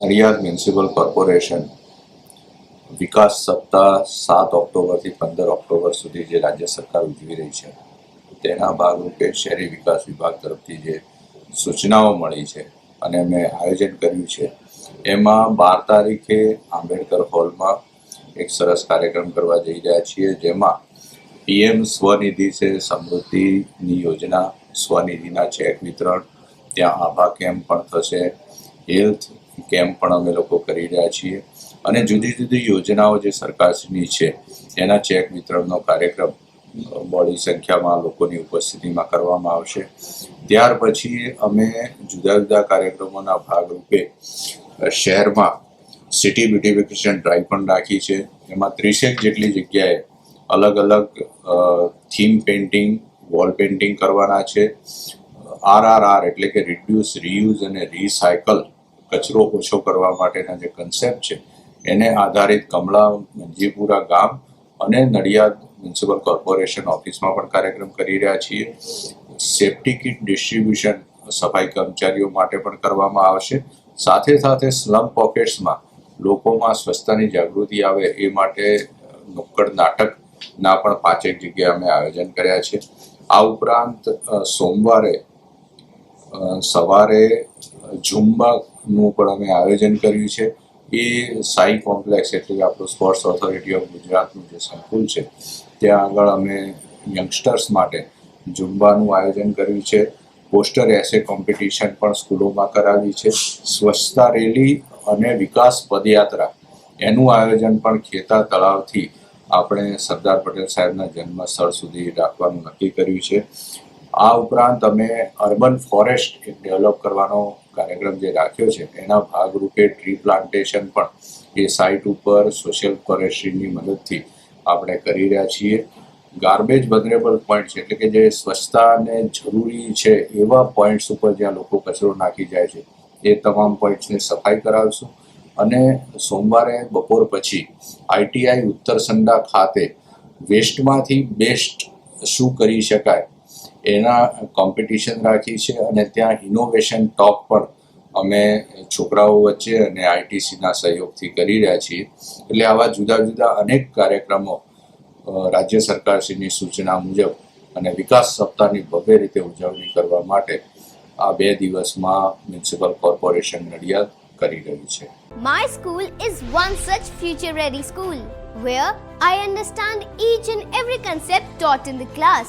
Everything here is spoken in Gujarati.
નડિયાદ મ્યુનિસિપલ કોર્પોરેશન વિકાસ સપ્તાહ સાત ઓક્ટોબરથી પંદર ઓક્ટોબર સુધી જે રાજ્ય સરકાર ઉજવી રહી છે, તેના ભાગરૂપે શહેરી વિકાસ વિભાગ તરફથી જે સૂચનાઓ મળી છે અને મેં આયોજન કર્યું છે, એમાં બાર તારીખે આંબેડકર હોલમાં એક સરસ કાર્યક્રમ કરવા જઈ રહ્યા છીએ, જેમાં પીએમ સ્વનિધિ છે, સમૃદ્ધિની યોજના સ્વનિધિના ચેક વિતરણ, ત્યાં આભા કેમ્પ પણ થશે, હેલ્થ કેમ્પ પણ અમે લોકો કરી રહ્યા છીએ. અને જુદી જુદી યોજનાઓ જે સરકારની છે, એના ચેક વિતરણનો કાર્યક્રમ મોડી સંખ્યામાં લોકોની ઉપસ્થિતિમાં કરવામાં આવશે. ત્યાર પછી અમે જુદા જુદા કાર્યક્રમોના ભાગરૂપે શહેરમાં સિટી બ્યુટિફિકેશન ડ્રાઈવ પણ રાખી છે. એમાં ત્રીસેક જેટલી જગ્યાએ અલગ અલગ થીમ પેઇન્ટિંગ, વોલ પેઇન્ટિંગ કરવાના છે. આરઆરઆર એટલે કે રિડ્યુસ, રીયુઝ અને રીસાયકલ કચરો ઓછો કરવા માટેના જે કન્સેપ્ટ છે, એને આધારિત કમળા મંજીપુરા ગામ અને નડિયાદ મ્યુનિસિપલ કોર્પોરેશન ઓફિસમાં પણ કાર્યક્રમ કરી રહ્યા છીએ. સેફ્ટી કિટ ડિસ્ટ્રીબ્યુશન સફાઈ કર્મચારીઓ માટે પણ કરવામાં આવશે. સાથે સાથે સ્લમ પોકેટ્સમાં લોકોમાં સ્વચ્છતાની જાગૃતિ આવે એ માટે નુક્કડ નાટકના પણ પાંચેક જગ્યાએ અમે આયોજન કર્યા છે. આ ઉપરાંત સોમવારે સવારે સવારે ઝુમ્બાનું પણ અમે આયોજન કર્યું છે. એ સાઈ કોમ્પ્લેક્સ એટલે કે આપણું સ્પોર્ટ્સ ઓથોરિટી ઓફ ગુજરાતનું જે સંકુલ છે, ત્યાં આગળ અમે યંગસ્ટર્સ માટે ઝુંબાનું આયોજન કર્યું છે. પોસ્ટર એસે કોમ્પિટિશન પણ સ્કૂલોમાં કરાવી છે. સ્વચ્છતા રેલી અને વિકાસ પદયાત્રા, એનું આયોજન પણ ખેતા તળાવથી આપણે સરદાર પટેલ સાહેબના જન્મ સ્થળ સુધી રાખવાનું નક્કી કર્યું છે. આ ઉપરાંત અમે અર્બન ફોરેસ્ટ એક ડેવલપ કરવાનો કાર્યક્રમ જે રાખ્યો છે, એના ભાગરૂપે ટ્રી પ્લાન્ટેશન પણ એ સાઇટ ઉપર સોશિયલ ફોરેસ્ટ્રીની મદદથી આપણે કરી રહ્યા છીએ. ગાર્બેજ વનરેબલ પોઈન્ટ છે એટલે કે જે સ્વચ્છતાને જરૂરી છે એવા પોઈન્ટ્સ ઉપર જ્યાં લોકો કચરો નાખી જાય છે, એ તમામ પોઈન્ટ્સની સફાઈ કરાવશું. અને સોમવારે બપોર પછી આઈટીઆઈ ઉત્તરસંડા ખાતે વેસ્ટમાંથી બેસ્ટ શું કરી શકાય એના કોમ્પિટિશન રાખી છે અને ત્યાં ઇનોવેશન ટોપ પણ અમે છોકરાઓ વચ્ચે અને આઈટીસીના સહયોગથી કરી રહ્યા છીએ. એટલે આવા જુદા જુદા અનેક કાર્યક્રમો રાજ્ય સરકારશ્રીની સૂચના મુજબ અને વિકાસ સપ્તાહની ભવ્ય રીતે ઉજવણી કરવા માટે આ બે દિવસમાં મ્યુનિસિપલ કોર્પોરેશન નડિયાદ કરી રહ્યું છે. My school is one such future ready school where I understand each and every concept taught in the class.